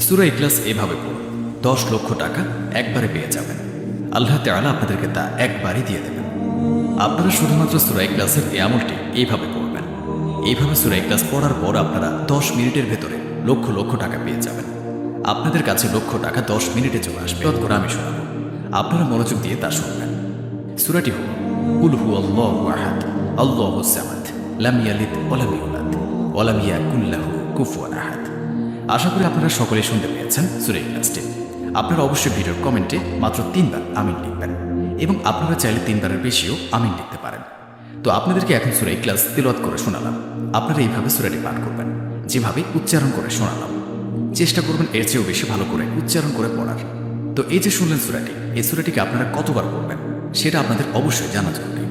সুরা ইখলাস এভাবে পড়ুন। দশ লক্ষ টাকা একবারে পেয়ে যাবেন। আল্লাহ তাআলা আপনাদেরকে তা একবারই দিয়ে দেবেন। আপনারা শুধুমাত্র সুরা ইখলাসের এই আমলটি এইভাবে পড়বেন। এইভাবে সুরা ইখলাস পড়ার পর আপনারা দশ মিনিটের ভেতরে লক্ষ লক্ষ টাকা পেয়ে যাবেন। আপনাদের কাছে লক্ষ টাকা দশ মিনিটে চলে আসবে। করে আমি শোনাবো। আপনারা মনোযোগ দিয়ে তা শুনবেন। সুরাটি হল, কুল হু আল্লাহু আহাদ, আল্লাহু সামাদ, লাম ইয়ালিদ ওয়া লাম ইউলাদ, ওয়া লাম ইয়াকুল লাহু কুফুয়ান আহাদ। আশা করি আপনারা সকলে শুনতে পেয়েছেন সুরে ইখলাসটি আপনারা অবশ্যই ভিডিওর কমেন্টে মাত্র তিনবার আমিন লিখবেন এবং আপনারা চাইলে তিনবারের বেশিও আমিন লিখতে পারেন। তো আপনাদেরকে এখন সুরে ইখলাস তিলওয়াত করে শোনালাম। আপনারা এইভাবে সুরাটি পাঠ করবেন, যেভাবে উচ্চারণ করে শোনালাম। চেষ্টা করবেন এর চেয়েও বেশি ভালো করে উচ্চারণ করে পড়ার। তো এই যে শুনলেন সুরাটি এই সুরাটিকে আপনারা কতবার পড়বেন সেটা আপনাদের অবশ্যই জানা জরুরি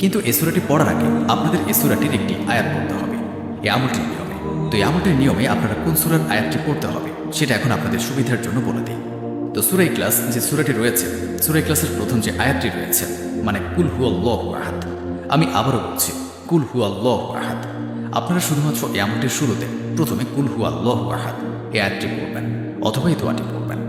কিন্তু এই সুরাটি পড়ার আগে আপনাদের এই সুরাটির একটি আয়াত পড়তে হবে। এই আমলটির তো এই নিয়মে আপনারা কোন সুরার আয়াতটি পড়তে হবে, সেটা এখন আপনাদের সুবিধার জন্য বলে দিই। তো সুরাই ক্লাস যে সুরাটি রয়েছে সুরাই ক্লাসের প্রথম যে আয়াতটি রয়েছে মানে কুল হু আল্লাহ আহাদ। আমি আবারও বলছি, কুল হু আল্লাহ আহাদ। আপনারা শুধুমাত্র এই আমলটির শুরুতে প্রথমে কুল হু আল্লাহ আহাদ এই আয়াতটি পড়বেন, অথবা এই দোয়াটি পড়বেন।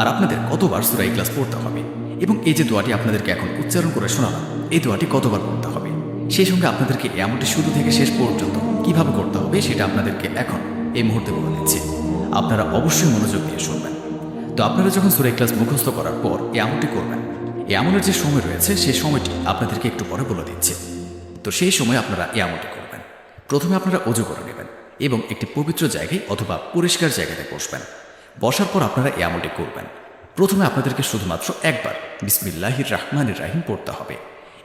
আর আপনাদের কতবার সুরাই ক্লাস পড়তে হবে এবং এই যে দোয়াটি আপনাদেরকে এখন উচ্চারণ করে শোনালাম, এই দোয়াটি কতবার পড়তে হবে? সেই সঙ্গে আপনাদেরকে এই আমলটি শুরু থেকে শেষ পর্যন্ত কীভাবে করতে হবে সেটা আপনাদেরকে এখন এই মুহূর্তে বলে দিচ্ছি। আপনারা অবশ্যই মনোযোগ দিয়ে শুনবেন। তো আপনারা যখন সুরাই ক্লাস মুখস্থ করার পর এই আমলটি করবেন এই আমলের যে সময় রয়েছে সেই সময়টি আপনাদেরকে একটু পরে বলে দিচ্ছি। তো সেই সময় আপনারা এই আমলটি করবেন। প্রথমে আপনারা অজু করে নেবেন এবং একটি পবিত্র জায়গায় অথবা পরিষ্কার জায়গাতে বসবেন। বসার পর আপনারা এই আমলটি করবেন। প্রথমে আপনাদেরকে শুধুমাত্র একবার বিসমিল্লাহির রাহমানির রাহিম পড়তে হবে।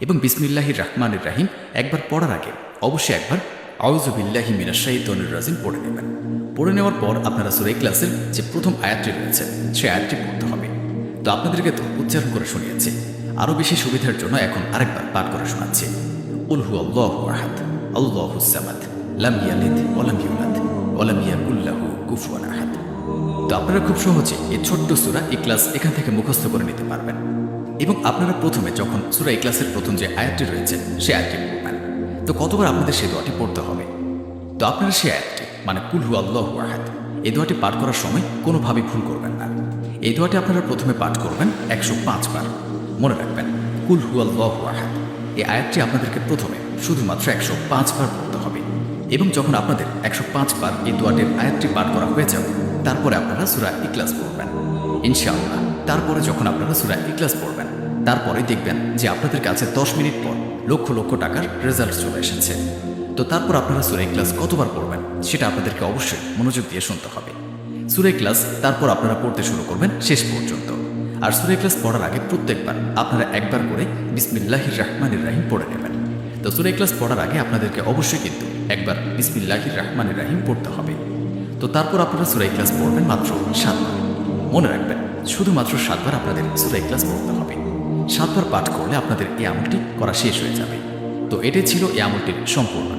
এবং বিসমিল্লাহির রাহমানির রাহিম একবার পড়ার আগে অবশ্যই একবার আউজুবিল্লাহি মিনাশাইতনির রাজিম পড়ে নেবেন। পড়ে নেওয়ার পর আপনারা সুরাই ক্লাসের যে প্রথম আয়াতটি রয়েছে, সেই আয়াতটি পড়তে হবে। তো আপনাদেরকে তো উচ্চারণ করে শুনিয়েছি। আরও বেশি সুবিধার জন্য এখন আরেকবার পাঠ করে শোনাচ্ছি। উলহু আল্লাহু আহাদ, আল্লাহু সামাদ, লাম ইয়ালিদ ওয়ালাম ইউলাদ কুফুয়ান তো আপনারা খুব সহজে এই ছোট্ট সূরা ক্লাস এখান থেকে মুখস্থ করে নিতে পারবেন। এবং আপনারা প্রথমে যখন সূরা ক্লাসের প্রথম যে আয়াতটি রয়েছে সে আয়াতটি পড়বেন। তো কতবার আপনাদের সেই দোয়াটি পড়তে হবে? তো আপনারা সেই আয়াতটি মানে কুলহু আল্লাহু আহাদ, এই দোয়াটি পাঠ করার সময় কোনোভাবেই ভুল করবেন না। এই দোয়াটি আপনারা প্রথমে পাঠ করবেন একশো পাঁচবার মনে রাখবেন, কুল হু আল্লাহু আহাদ, এই আয়াতটি আপনাদেরকে প্রথমে শুধুমাত্র একশো পাঁচবার পড়তে হবে। এবং যখন আপনাদের একশো পাঁচবার এই দোয়াটির আয়াতটি পাঠ করা হয়ে যাবে, তারপরে আপনারা সুরা ইকলাস পড়বেন। ইনশাআল্লাহ। তারপরে যখন আপনারা সুরা ইকলাস পড়বেন তারপরে দেখবেন যে আপনাদের কাছে দশ মিনিট পর লক্ষ লক্ষ টাকার রেজাল্ট চলে এসেছে। তো তারপর আপনারা সুরা ক্লাস কতবার পড়বেন, সেটা আপনাদেরকে অবশ্যই মনোযোগ দিয়ে শুনতে হবে। সুরে ক্লাস তারপর আপনারা পড়তে শুরু করবেন শেষ পর্যন্ত। আর সুরে ক্লাস পড়ার আগে প্রত্যেকবার আপনারা একবার করে বিসমিল্লাহির রহমানির রাহিম পড়ে নেবেন। তো সুরে ক্লাস পড়ার আগে আপনাদেরকে অবশ্যই কিন্তু একবার বিসমিল্লাহির রহমানির রাহিম পড়তে হবে। তো তারপর আপনারা সুরাই ক্লাস পড়বেন মাত্র সাতবার। মনে রাখবেন শুধুমাত্র সাতবার আপনাদের সুরাই ক্লাস পড়তে হবে। সাতবার পাঠ করলে আপনাদের এই আমলটি করা শেষ হয়ে যাবে। তো এটাই ছিল এই আমলটির সম্পূর্ণ